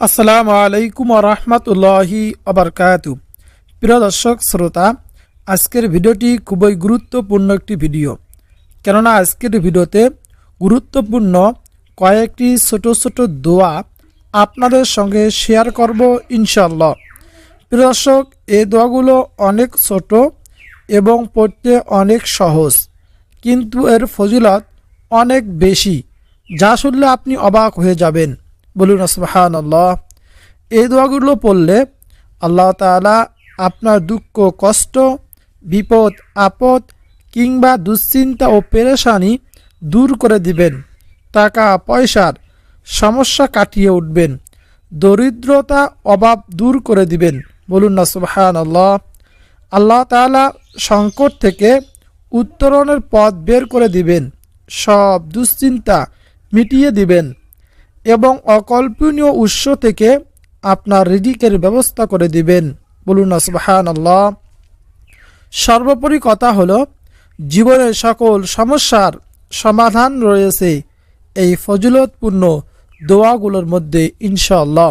আসসালামু আলাইকুম রহমতুল্লাহি আবরকাত প্রিয় দর্শক, শ্রোতা, আজকের ভিডিওটি খুবই গুরুত্বপূর্ণ একটি ভিডিও। কেননা আজকের ভিডিওতে গুরুত্বপূর্ণ কয়েকটি ছোট ছোট দোয়া আপনাদের সঙ্গে শেয়ার করব ইনশাল্লাহ প্রিয় দর্শক, এই দোয়াগুলো অনেক ছোট এবং পড়তে অনেক সহজ, কিন্তু এর ফজিলত অনেক বেশি, যা শুনলে আপনি অবাক হয়ে যাবেন। বলুন সুবাহান আল্লাহ এই দোয়াগুলো পড়লে আল্লাহ তাআলা আপনার দুঃখ, কষ্ট, বিপদ, আপদ কিংবা দুশ্চিন্তা ও পেরেশানি দূর করে দিবেন। টাকা, পয়সার সমস্যা কাটিয়ে উঠবেন। দরিদ্রতা, অভাব দূর করে দিবেন। বলুন না সুবাহান আল্লাহ আল্লাহ তাআলা সংকট থেকে উত্তরণের পথ বের করে দিবেন। সব দুশ্চিন্তা মিটিয়ে দিবেন। এবং অকল্পনীয় উৎস থেকে আপনার রিজিকের ব্যবস্থা করে দিবেন। বলুন না সুবাহান আল্লাহ সর্বোপরি কথা হলো, জীবনের সকল সমস্যার সমাধান রয়েছে এই ফজিলতপূর্ণ দোয়াগুলোর মধ্যে, ইনশাআল্লাহ।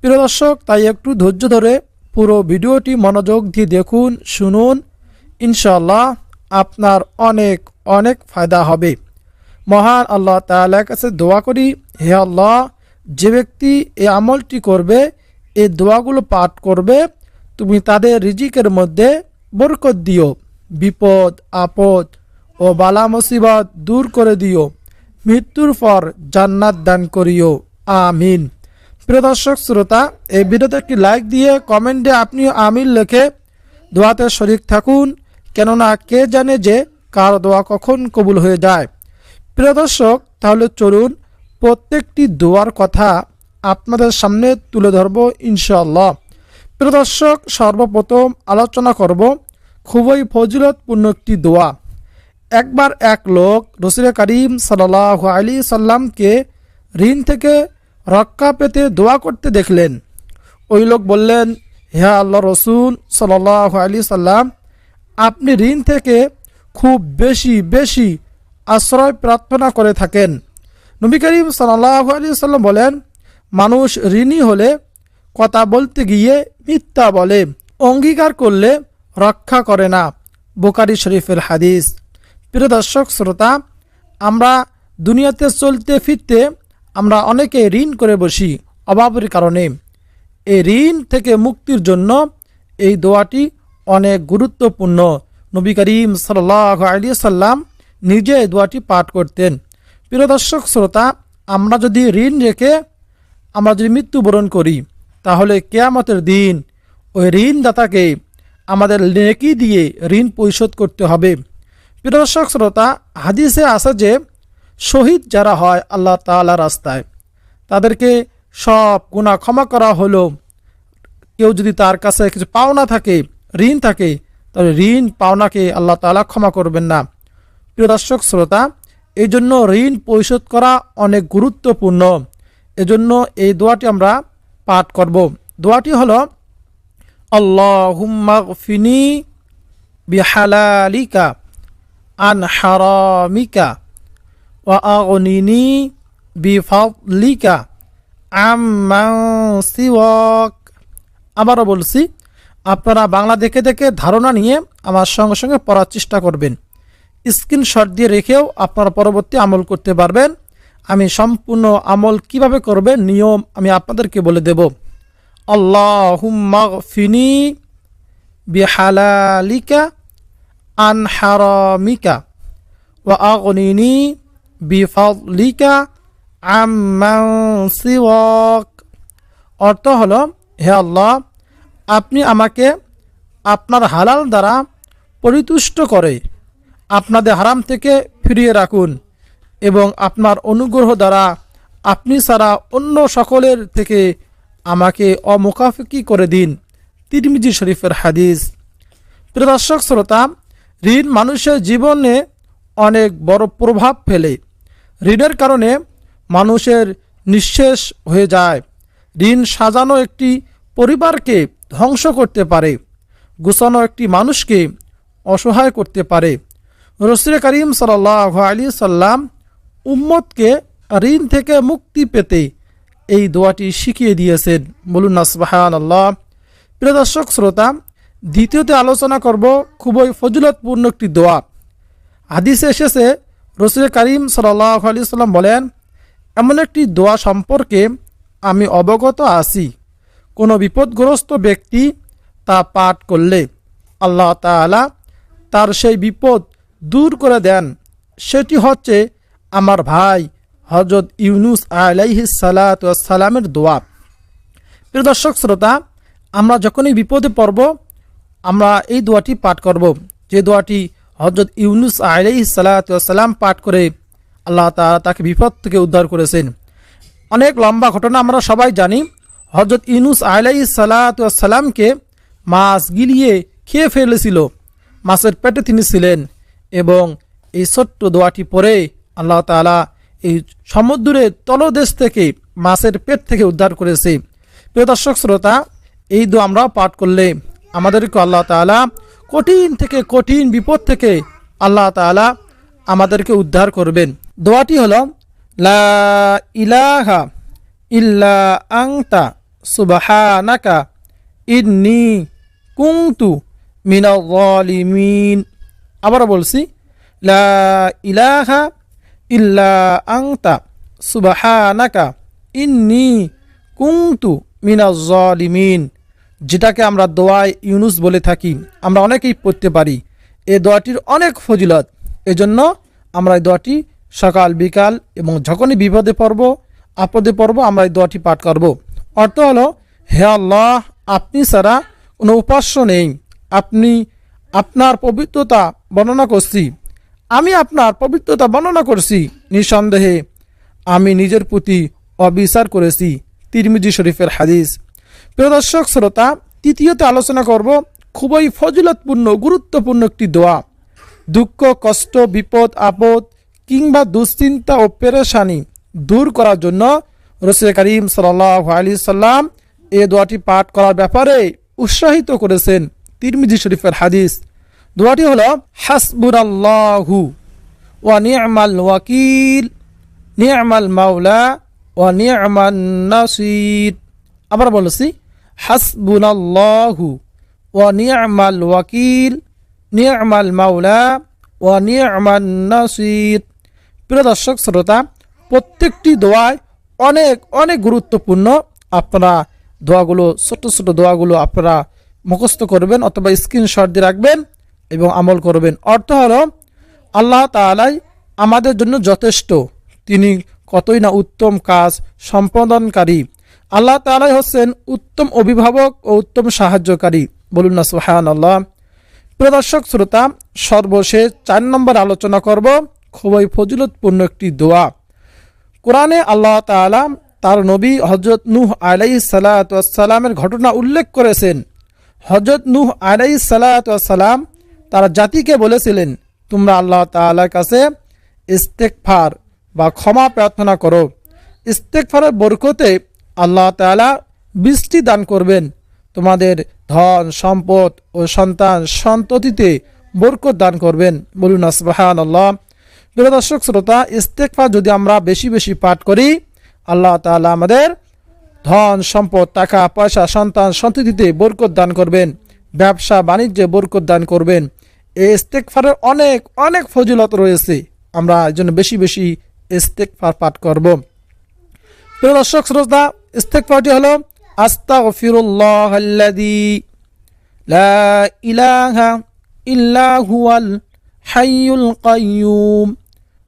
প্রিয় দর্শক, তাই একটু ধৈর্য ধরে পুরো ভিডিওটি মনোযোগ দিয়ে দেখুন, শুনুন। ইনশাআল্লাহ আপনার অনেক অনেক ফায়দা হবে। মহান আল্লাহ তাআলার কাছে দোয়া করি, হে আল্লাহ, যে ব্যক্তি এই আমলটি করবে, এই দোয়াগুলো পাঠ করবে, তুমি তাদের রিজিকের মধ্যে বরকত দিও, বিপদ, আপদ ও বালা মুসিবত দূর করে দিও, মৃত্যুর পর জান্নাত দান করিও, আমিন। প্রিয় দর্শক, শ্রোতা, এই ভিডিওতে একটি লাইক দিয়ে কমেন্টে আপনিও আমিন লেখে দোয়াতে শরিক থাকুন, কেননা কে জানে যে কার দোয়া কখন কবুল হয়ে যায়। প্রিয় দর্শক, তাহলে চলুন প্রত্যেকটি দোয়ার কথা আপনাদের সামনে তুলে ধরব ইনশাল্লাহ প্রিয় দর্শক, সর্বপ্রথম আলোচনা করব খুবই ফজিলতপূর্ণ একটি দোয়া। একবার এক লোক রসুল করিম সাল্লাহ আলী সাল্লামকে ঋণ থেকে রক্ষা পেতে দোয়া করতে দেখলেন। ওই লোক বললেন, হে আল্লাহ রসুল সাল্লাহ আলী সাল্লাম, আপনি ঋণ থেকে খুব বেশি বেশি আশ্রয় প্রার্থনা করে থাকেন। নবী করিম সাল্লাহ আলী সাল্লাম বলেন, মানুষ ঋণী হলে কথা বলতে গিয়ে মিথ্যা বলে, অঙ্গীকার করলে রক্ষা করে না। বোকারি শরীফের হাদিস। প্রিয় দর্শক, শ্রোতা, আমরা দুনিয়াতে চলতে ফিরতে আমরা অনেকে ঋণ করে বসি অভাবের কারণে। এই ঋণ থেকে মুক্তির জন্য এই দোয়াটি অনেক গুরুত্বপূর্ণ। নবী করিম সাল্লাহ আলী সাল্লাম নিজে এই দোয়াটি পাঠ করতেন। প্রিয় দর্শক, শ্রোতা, আমরা যদি ঋণ রেখে আমরা যদি মৃত্যুবরণ করি, তাহলে কেয়ামতের দিন ওই ঋণদাতাকে আমাদের নেকি দিয়ে ঋণ পরিশোধ করতে হবে। প্রিয় দর্শক, শ্রোতা, হাদিসে আসে যে, শহীদ যারা হয় আল্লাহ তালা রাস্তায়, তাদেরকে সব গুণা ক্ষমা করা হলো। কেউ যদি তার কাছে কিছু পাওনা থাকে, ঋণ থাকে, তাহলে ঋণ পাওনাকে আল্লাহ তালা ক্ষমা করবেন না। প্রিয় দর্শক, শ্রোতা এই জন্য ঋণ পরিশোধ করা অনেক গুরুত্বপূর্ণ। এজন্য এই দোয়াটি আমরা পাঠ করব। দোয়াটি হল ফিনি বিহালালিকা, আন হারামিকা আগনিনি বিফাদলিকা, আম্মান আবারও বলছি, আপনারা বাংলা দেখে দেখে ধারণা নিয়ে আমার সঙ্গে সঙ্গে পড়ার চেষ্টা করবেন। স্ক্রিনশট দিয়ে রেখেও আপনারা পরবর্তী আমল করতে পারবেন। আমি সম্পূর্ণ আমল কীভাবে করবেন নিয়ম আমি আপনাদেরকে বলে দেব। আল্লাহ ফিনি বিহালালিকা আন হারামিকা ওয়া আগনিনি আম্মান সিওয়াক। অর্থ হলো, হে আল্লাহ, আপনি আমাকে আপনার হালাল দ্বারা পরিতুষ্ট করে আপনাদের হারাম থেকে ফিরিয়ে রাখুন এবং আপনার অনুগ্রহ দ্বারা আপনি ছাড়া অন্য সকলের থেকে আমাকে অমুখাফিকি করে দিন। তিরমিজি শরীফের হাদিস। প্রিয় দর্শক, শ্রোতা, ঋণ মানুষের জীবনে অনেক বড় প্রভাব ফেলে। ঋণের কারণে মানুষের নিঃশেষ হয়ে যায়। ঋণ সাজানো একটি পরিবারকে ধ্বংস করতে পারে, গুছানো একটি মানুষকে অসহায় করতে পারে। রসুল করিম সাল্লাহ আলী সাল্লাম উম্মতকে ঋণ থেকে মুক্তি পেতে এই দোয়াটি শিখিয়ে দিয়েছেন। বলুন নাসবাহান আল্লাহ প্রিয় দর্শক, শ্রোতা, দ্বিতীয়তে আলোচনা করব খুবই ফজিলতপূর্ণ একটি দোয়া। হাদিসে এসেছে, রসুল করিম সাল্লাহ আলি সাল্লাম বলেন, এমন একটি দোয়া সম্পর্কে আমি অবগত আছি। কোনো বিপদগ্রস্ত ব্যক্তি তা পাঠ করলে আল্লাহ তাআলা তার সেই বিপদ দূর করে দেন। সেটি হচ্ছে আমার ভাই হজরত ইউনুস আলাইহি সালামের দোয়া। প্রিয় দর্শক, শ্রোতা, আমরা যখনই বিপদে পড়ব, আমরা এই দোয়াটি পাঠ করব। যে দোয়াটি হজরত ইউনুস আলাইহি সালাম পাঠ করে আল্লাহ তাআলা তাকে বিপদ থেকে উদ্ধার করেছেন। অনেক লম্বা ঘটনা আমরা সবাই জানি। হজরত ইউনুস আলাই সালাতামকে মাছ গিলিয়ে খেয়ে ফেলেছিল। মাছের পেটে তিনি ছিলেন। এবং এই ছোট্ট দোয়াটি পরে আল্লাহ তাআলা এই সমুদ্রের তলদেশ থেকে মাছের পেট থেকে উদ্ধার করেছে। প্রিয় দর্শক, শ্রোতা, এই দোয়া আমরাও পাঠ করলে আমাদেরকে আল্লাহ তাআলা কঠিন থেকে কঠিন বিপদ থেকে আল্লাহ তাআলা আমাদেরকে উদ্ধার করবেন। দোয়াটি হল, লা ইলাহা ইল্লা আংতা সুবাহানাকা ইন্নি কুংতু মিনালিমিন আবার বলছি, লা ইলাহা ইল্লা আংতা যেটাকে আমরা দোয়ায় ইউনুস বলে থাকি, আমরা অনেকেই পড়তে পারি। এই দোয়াটির অনেক ফজিলত। এজন্য আমরা এই দোয়াটি সকাল, বিকাল এবং যখনই বিপদে পড়ব, আপদে পড়ব, আমরা এই দোয়াটি পাঠ করব। অর্থ হলো, হে আল্লাহ, আপনি ছাড়া কোনো উপাস্য নেই। আপনি আপনার পবিত্রতা বর্ণনা করছি। আমি আপনার পবিত্রতা বর্ণনা করছি, নিঃসন্দেহে। আমি নিজের প্রতি অবিচার করেছি, তিরমিজি শরীফের হাদিস। প্রিয় দর্শক, শ্রোতা, তৃতীয়তে আলোচনা করব খুবই ফজিলতপূর্ণ, গুরুত্বপূর্ণ একটি দোয়া। দুঃখ, কষ্ট, বিপদ, আপদ কিংবা দুশ্চিন্তা ও পেরেশানি দূর করার জন্য রসুল করিম সাল্লাহ আলি সাল্লাম এ দোয়াটি পাঠ করার ব্যাপারে উৎসাহিত করেছেন তিরমিজি শরীফের হাদিস। দোয়াটি হল হাসবুরাল্লাহু ওয়া নি'মাল ওয়াকিল নি'মাল মাওলা ওয়া নি'মান নাসির। আবার বলছি, হাসবুনাল্লাহু ওয়া নি'মাল ওয়াকিল নি'মাল মাওলা ওয়া নি'মান নাসির। প্রিয় দর্শক, শ্রোতা, প্রত্যেকটি দোয়ায় অনেক অনেক গুরুত্বপূর্ণ আপনারা দোয়াগুলো ছোট ছোট দোয়াগুলো আপনারা মুখস্থ করবেন অথবা স্ক্রিনশট দিয়ে রাখবেন। এবং আমল করবেন। অর্থ হলো, আল্লাহ তালাই আমাদের জন্য যথেষ্ট। তিনি কতই না উত্তম কাজ সম্পাদনকারী। আল্লাহ তালাই হচ্ছেন উত্তম অভিভাবক ও উত্তম সাহায্যকারী। বলুন না সোহান আল্লাহ প্রদর্শক শ্রোতা, সর্বশেষ চার নম্বর আলোচনা করব। খুবই ফজিলতপূর্ণ একটি দোয়া। কোরআনে আল্লাহ তাআলা তার নবী হজরত নূহ আলাই সালাতামের ঘটনা উল্লেখ করেছেন। হজরত নূহ আলাই সালাতাম তার জাতিকে বলেছিলেন, তোমরা আল্লাহ তাআলার কাছে ইস্তেকফার বা ক্ষমা প্রার্থনা করো। ইস্তেকফারের বরকতে আল্লাহ তাআলা বৃষ্টি দান করবেন। তোমাদের ধন, সম্পদ ও সন্তান সন্ততিতে বরকত দান করবেন। বলুন আসবাহান আল্লাহ প্রিয় দর্শক, শ্রোতা ইস্তেকফা যদি আমরা বেশি বেশি পাঠ করি, আল্লাহ তাআলা আমাদের ধন, সম্পদ, টাকা, পয়সা, সন্তান সন্ততিতে বরকত দান করবেন। ব্যবসা বাণিজ্যে বরকত দান করবেন। এই ইস্তেকফারের অনেক অনেক ফজিলত রয়েছে। আমরা এই জন্য বেশি বেশি ইস্তেকফার পাঠ করব। প্রিয় দর্শক, শ্রোতা ইস্তেকফারটি হলো আস্তাগফিরুল্লাহ আল্লাযী লা ইলাহা ইল্লা হুয়াল হাইয়ুল কাইয়ুম,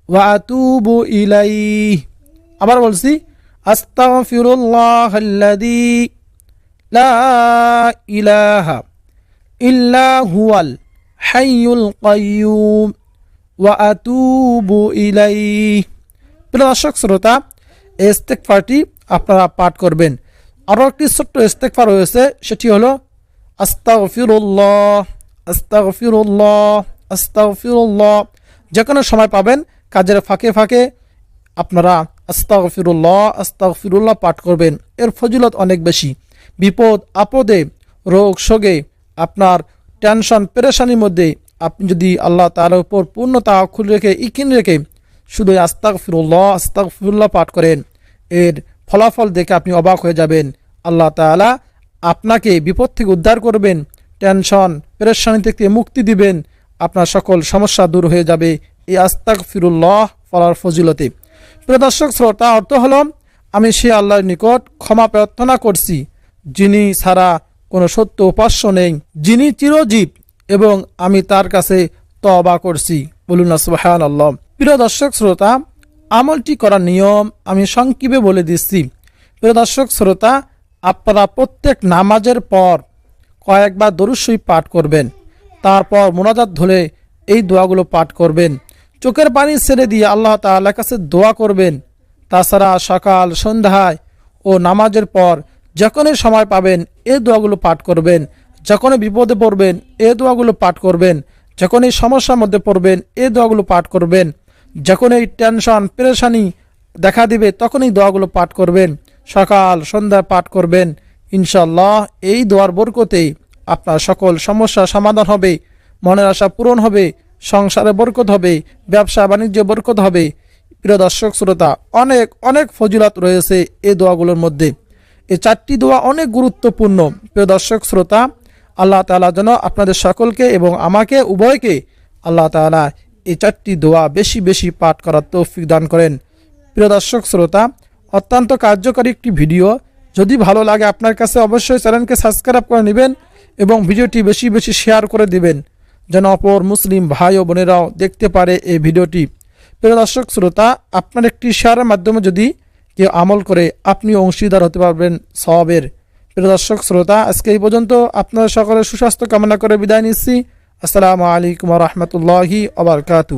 ওয়া আতুবু ইলাইহি। আবার বলছি আস্তাগফিরুল্লাহ আল্লাযী লা ইলাহা ইল্লা হুয়াল হাইয়ুল কাইয়ুম ওয়া আতুবু ইলাইহি। প্রিয় দর্শক, শ্রোতা এই ইস্তেগফারটি আপনারা পাঠ করবেন। আরও একটি ছোট্ট ইস্তেগফার রয়েছে, সেটি হলো, আস্তাগফিরুল্লাহ আস্তাগফিরুল্লাহ আস্তাগফিরুল্লাহ। যে কোনো সময় পাবেন, কাজের ফাঁকে ফাঁকে আপনারা আস্তাগফিরুল্লাহ আস্তাগফিরুল্লাহ পাঠ করবেন। এর ফজিলত অনেক বেশি। বিপদ, আপদে, রোগ শোগে আপনার টেনশন পেরেশানির মধ্যে আপনি যদি আল্লাহ তালার উপর পূর্ণ তাকুল রেখে, ইকিন রেখে শুধু আস্তাক ফিরুল্লাহ আস্তাক ফিরুল্লাহ পাঠ করেন, এর ফলাফল দেখে আপনি অবাক হয়ে যাবেন। আল্লাহ তাআলা আপনাকে বিপদ থেকে উদ্ধার করবেন টেনশন পেরেশানি থেকে মুক্তি দিবেন, আপনার সকল সমস্যা দূর হয়ে যাবে এই আস্তাক ফিরুল্লাহ ফলার ফজিলতে। প্রিয় দর্শক, শ্রোতা, অর্থ হল, আমি সে আল্লাহর নিকট ক্ষমা প্রার্থনা করছি, যিনি ছাড়া কোনো সত্য উপাস্য নেই, যিনি চিরজীব এবং আমি তার কাছে তবা করছি। বলুন সুবাহান আল্লাহ প্রিয় দর্শক শ্রোতা, আমলটি করার নিয়ম আমি সংক্ষেপে বলে দিচ্ছি। প্রিয় দর্শক শ্রোতা, আপনারা প্রত্যেক নামাজের পর কয়েকবার দরুসই পাঠ করবেন। তারপর মোনাজাত ধরে এই দোয়াগুলো পাঠ করবেন। চোখের পানি ছেড়ে দিয়ে আল্লাহ তাআলার কাছে দোয়া করবেন। তাছাড়া সকাল, সন্ধ্যায় ও নামাজের পর যখনই সময় পাবেন, এ দোয়াগুলো পাঠ করবেন। যখনই বিপদে পড়বেন, এ দোয়াগুলো পাঠ করবেন। যখনই সমস্যার মধ্যে পড়বেন, এ দোয়াগুলো পাঠ করবেন। যখনই টেনশন, পেরেশানি দেখা দিবে, তখনই দোয়াগুলো পাঠ করবেন। সকাল সন্ধ্যা পাঠ করবেন। ইনশাল্লাহ এই দোয়ার বরকতেই আপনার সকল সমস্যা সমাধান হবে, মনের আশা পূরণ হবে, সংসারে বরকত হবে, ব্যবসা বাণিজ্যে বরকত হবে। প্রিয় দর্শক, শ্রোতা, অনেক অনেক ফজিলত রয়েছে এই দোয়াগুলোর মধ্যে। এই চারটি দোয়া অনেক গুরুত্বপূর্ণ। প্রিয় দর্শক, শ্রোতা, আল্লাহ তাআলা যেন আপনাদের সকলকে এবং আমাকে, উভয়কে আল্লাহ তাআলা এই চারটি দোয়া বেশি বেশি পাঠ করার তৌফিক দান করেন। প্রিয় দর্শক, শ্রোতা, অত্যন্ত কার্যকরী একটি ভিডিও। যদি ভালো লাগে আপনার কাছে অবশ্যই চ্যানেলকে সাবস্ক্রাইব করে নেবেন এবং ভিডিওটি বেশি বেশি শেয়ার করে দিবেন, যেন অপর মুসলিম ভাই ও বোনেরাও দেখতে পারে এই ভিডিওটি। প্রিয় দর্শক, শ্রোতা, আপনার একটি শেয়ারের মাধ্যমে যদি কেউ আমল করে আপনি অংশীদার হতে পারবেন সবের প্রিয় দর্শক, শ্রোতা, আজকে এই পর্যন্ত আপনারা সকলের সুস্বাস্থ্য কামনা করে বিদায় নিচ্ছি। আসসালামু আলাইকুম রহমতুল্লাহি আবরকাতু